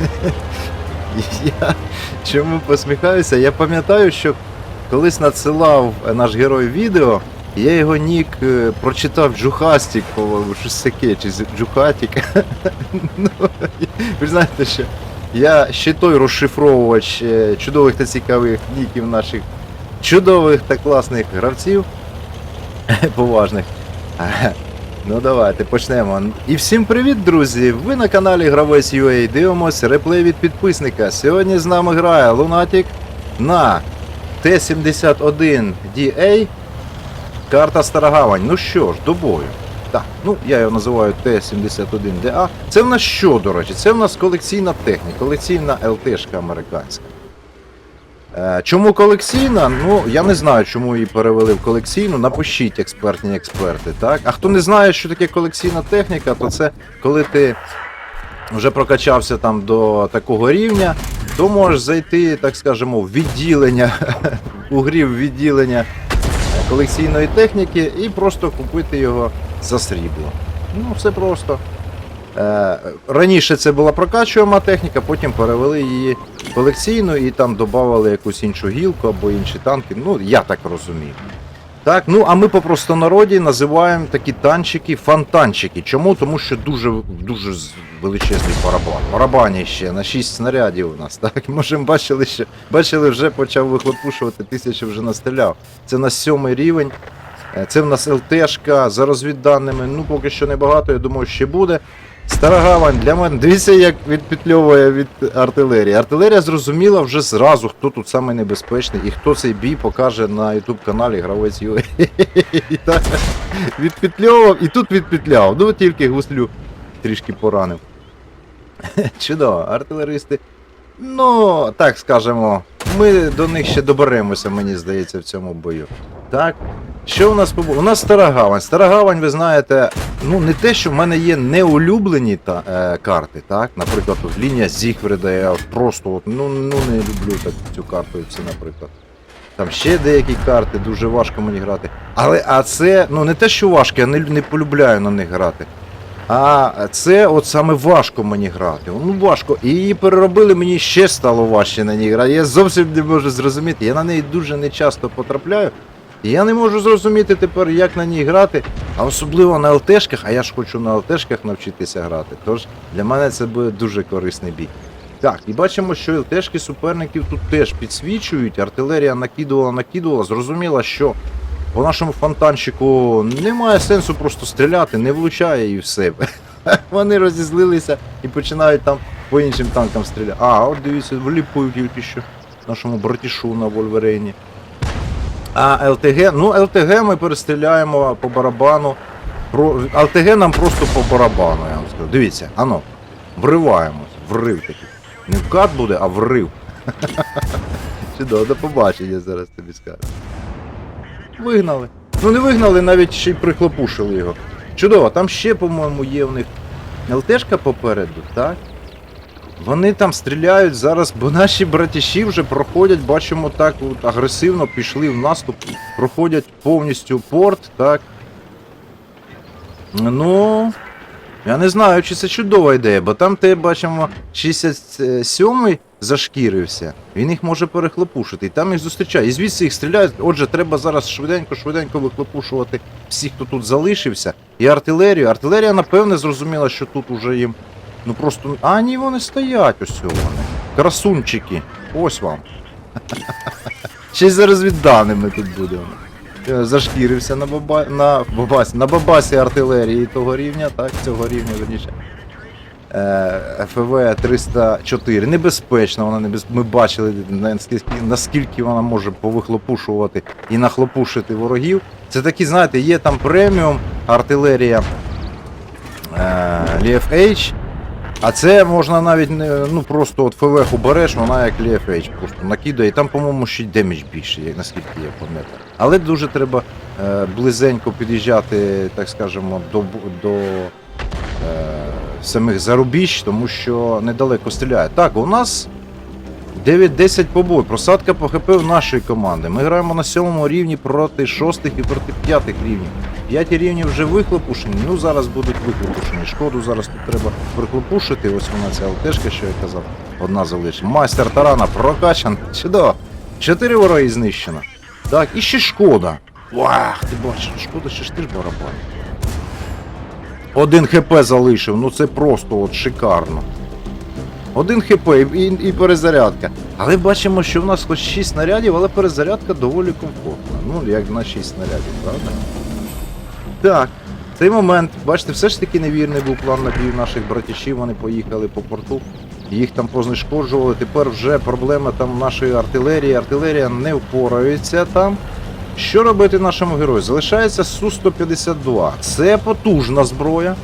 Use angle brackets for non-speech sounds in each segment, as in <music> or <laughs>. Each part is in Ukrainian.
<laughs> Я чому посміхаюся? Я пам'ятаю, що колись надсилав е, наш герой відео, я його нік е, прочитав Джухастік, по-моєму, щось таке, чи Джухатік. <laughs> ну, ви знаєте, що я ще той розшифровувач е, чудових та цікавих ніків наших чудових та класних гравців. <laughs> Поважних. Ну давайте почнемо. І всім привіт, друзі! Ви на каналі Гравець UA дивимось реплей від підписника. Сьогодні з нами грає Лунатік на Т-71DA. Карта Старогавань. Ну що ж, до бою. Так, ну я його називаю Т-71DA. Це в нас що, до речі? Це в нас колекційна техніка, колекційна ЛТшка американська. Е, Чому колекційна? Ну, я не знаю, чому її перевели в колекційну. Напишіть експертні експерти, так? А хто не знає, що таке колекційна техніка, то це коли ти вже прокачався там до такого рівня, то можеш зайти, так скажемо, в відділення, <laughs> у грі в відділення колекційної техніки і просто купити його за срібло. Ну, все просто. Е, Раніше це була прокачуєма техніка, потім перевели її в колекційну і там додавали якусь іншу гілку або інші танки. Ну, я так розумію. Так, ну а ми по простонароді називаємо такі танчики фонтанчики. Чому? Тому що дуже дуже величезний барабан. Барабані ще на 6 снарядів у нас. <laughs> Так, може, бачили, що бачили, вже почав вихлопушувати, тисячу вже настріляв. Це на сьомий рівень. Е, Це в нас ЛТшка за розвідданими. Ну, поки що небагато, я думаю, ще буде. Старогавань для мене. Дивіться, як відпетльовує від артилерії. Артилерія зрозуміла вже зразу, хто тут саме і хто цей бій покаже на YouTube каналі Гравець. І <laughs> Відпетльовував і тут відпетляв. Ну тільки гуслю трішки поранив. <laughs> Чудово, артилеристи. Ну, так скажемо, ми до них ще доберемося, мені здається, в цьому бою. Так. Що у нас по У нас Старогавань. Старогавань, ви знаєте, ну не те, що в мене є неулюблені та, е, карти, так? Наприклад, от лінія Зігфрида, я просто от, ну, ну не люблю так цю карту, це, наприклад. Там ще деякі карти, дуже важко мені грати. Але а це, ну не те, що важко, я не, не полюбляю на них грати. А це от саме важко мені грати. Ну важко. І її переробили, мені ще стало важче на ній грати. Я зовсім не можу зрозуміти. Я на неї дуже нечасто потрапляю. І я не можу зрозуміти тепер, як на ній грати, а особливо на ЛТшках, а я ж хочу на ЛТшках навчитися грати. Тож для мене це буде дуже корисний бій. Так, і бачимо, що ЛТшки суперників тут теж підсвічують. Артилерія накидувала, накидувала. Зрозуміла, що по нашому фонтанчику немає сенсу просто стріляти, не влучає і все. <laughs> Вони розізлилися і починають там по іншим танкам стріляти. А, от дивіться, вліпують тільки що нашому братішу на Вольверейні. А ЛТГ, ну ЛТГ ми перестріляємо по барабану. ЛТГ нам просто по барабану, я вам скажу. Дивіться, ано, вриваємось, врив такий. Не вкат буде, а врив. <laughs> Чудово, до побачення зараз тобі скажу. Вигнали. Ну не вигнали, навіть ще й прихлопушили його. Чудово, там ще, по-моєму, є в них ЛТшка попереду, так? Вони там стріляють зараз, бо наші братіші вже проходять, бачимо так от агресивно пішли в наступ, проходять повністю порт, так. Ну. Я не знаю, чи це чудова ідея, бо там те бачимо 67-й зашкірився. Він їх може перехлопушити, і там їх зустрічає. І звідси їх стріляють. Отже, треба зараз швиденько-швиденько вихлопушувати всіх, хто тут залишився. І артилерію. Артилерія, напевне, зрозуміла, що тут уже їм. Ну просто. А ні, вони стоять ось вони. Красунчики. Ось вам. <laughs> Ще й за розвідданими тут будемо. Е, Зашкірився на баба... на бабасі, на бабасі артилерії того рівня, так, цього рівня, верніше. Е, ФВ 304. Небезпечна, вона небез... Ми бачили, наскільки вона може повихлопушувати і нахлопушити ворогів. Це такі, знаєте, є там преміум артилерія е, LFH, а це можна навіть не, ну просто от ФВ береш, вона як ліфейч просто накидає, там, по-моєму, ще й деміч більше, як- наскільки я пам'ятаю. Але дуже треба е, близенько під'їжджати, так скажемо, до, до е, самих зарубіж, тому що недалеко стріляє. Так, у нас 9-10 побой. Просадка по ХП в нашої команди. Ми граємо на сьомому рівні проти шостих і проти п'ятих рівнів. П'яті рівні вже вихлопушені, ну зараз будуть вихлопушені. Шкоду зараз тут треба прихлопушити. Ось вона ця ЛТшка, що я казав. Одна залишила. Майстер тарана прокачан. Чудово. Чотири вороги знищено. Так, і ще шкода. Вах, ти бачиш, шкода, ще ж ти ж барабан. Один хп залишив, ну це просто от шикарно. Один хп і, і, перезарядка. Але бачимо, що в нас хоч 6 снарядів, але перезарядка доволі комфортна. Ну, як на 6 снарядів, правда? Так, цей момент, бачите, все ж таки невірний був план набію наших братішів, вони поїхали по порту. Їх там познешкоджували. Тепер вже проблема там нашої артилерії. Артилерія не впорається там. Що робити нашому герою? Залишається Су-152. Це потужна зброя.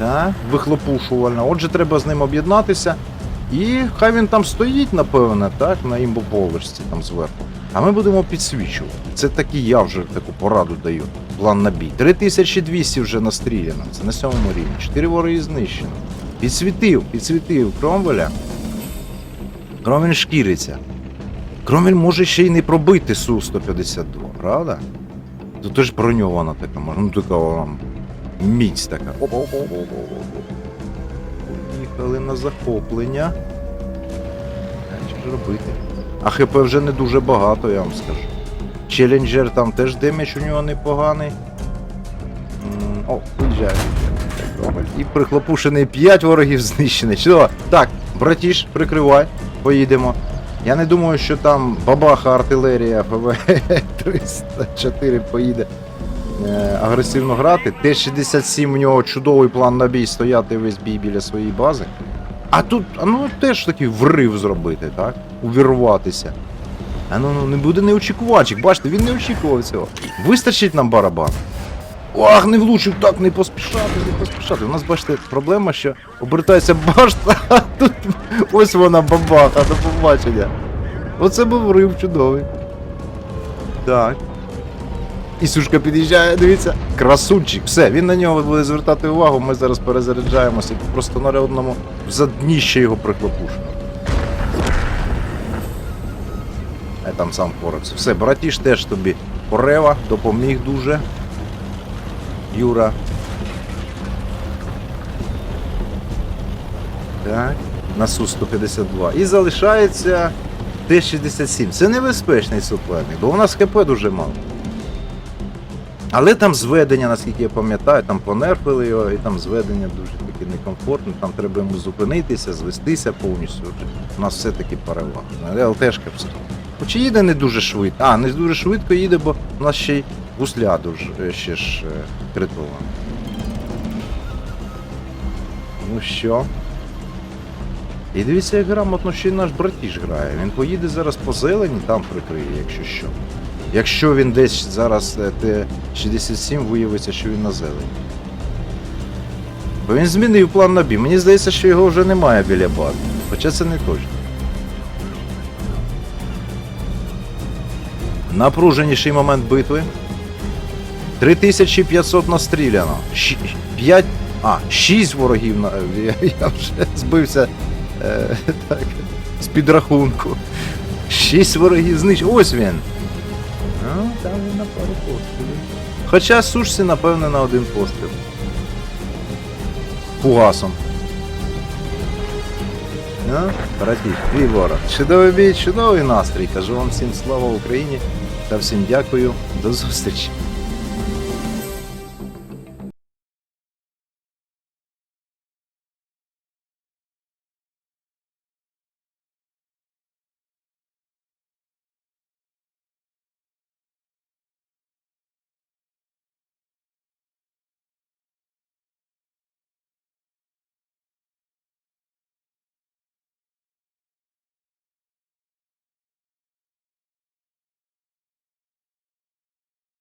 Так, вихлопушувальна. Отже, треба з ним об'єднатися. І хай він там стоїть, напевне, так, на імбоповерсі там зверху. А ми будемо підсвічувати. Це таки я вже таку пораду даю. План на бій. 3200 вже настріляно. Це на сьомому рівні. 4 вороги знищено. Підсвітив, підсвітив Кромвеля. Кромвель шкіриться. Кромвель може ще й не пробити Су-152, правда? Тут ж броньована така, може, ну така міць така. Опа-опа-опа-опа-опа. Поїхали на захоплення. Що ж робити? А ХП вже не дуже багато, я вам скажу. Челленджер там теж демедж у нього непоганий. О, виїжджає. І прихлопушений 5 ворогів знищений. Чудово. Так, братіш, прикривай, поїдемо. Я не думаю, що там бабаха артилерія ФВ-304 поїде е, агресивно грати. Т-67 у нього чудовий план на бій стояти весь бій біля своєї бази. А тут, ну теж такий врив зробити, так? Увірватися. А ну, ну не буде неочікувачик, бачите, він не очікував цього. Вистачить нам барабан. Ох, не влучив, так, не поспішати, не поспішати. У нас, бачите, проблема, що обертається башта, <laughs> а тут ось вона бабаха, до побачення. Оце був врив чудовий. Так. І сушка під'їжджає, дивіться. Красунчик. Все, він на нього буде звертати увагу. Ми зараз перезаряджаємося і просто на одному задніще його прихлопушимо. Я там сам впорався. Все, братіш теж тобі порева, допоміг дуже. Юра. Так, на Су-152. І залишається Т-67. Це небезпечний суперник, бо у нас ХП дуже мало. Але там зведення, наскільки я пам'ятаю, там понерфили його, і там зведення дуже таки некомфортне. Там треба йому зупинитися, звестися повністю. У нас все-таки перевага. Але ЛТшка все. Хоч їде не дуже швидко. А, не дуже швидко їде, бо у нас ще й гусля дуже ще ж е, критована. Ну що? І дивіться, як грамотно ще й наш братіж грає. Він поїде зараз по зелені, там прикриє, якщо що. Якщо він десь зараз е, Т-67 виявиться, що він на зелені. Бо він змінив план на бій. Мені здається, що його вже немає біля бази. Хоча це не точно. Напруженіший момент битви. 3500 настріляно. 5. А, 6 ворогів на. Я, вже збився е, <laughs> так, з підрахунку. 6 ворогів знищено. Ось він. Ну, там він на пару пострілів. Хоча сушці, напевне, на один постріл. Фугасом. Ну, братіш, твій ворог. Чудовий бій, чудовий настрій. Кажу вам всім слава Україні та всім дякую. До зустрічі.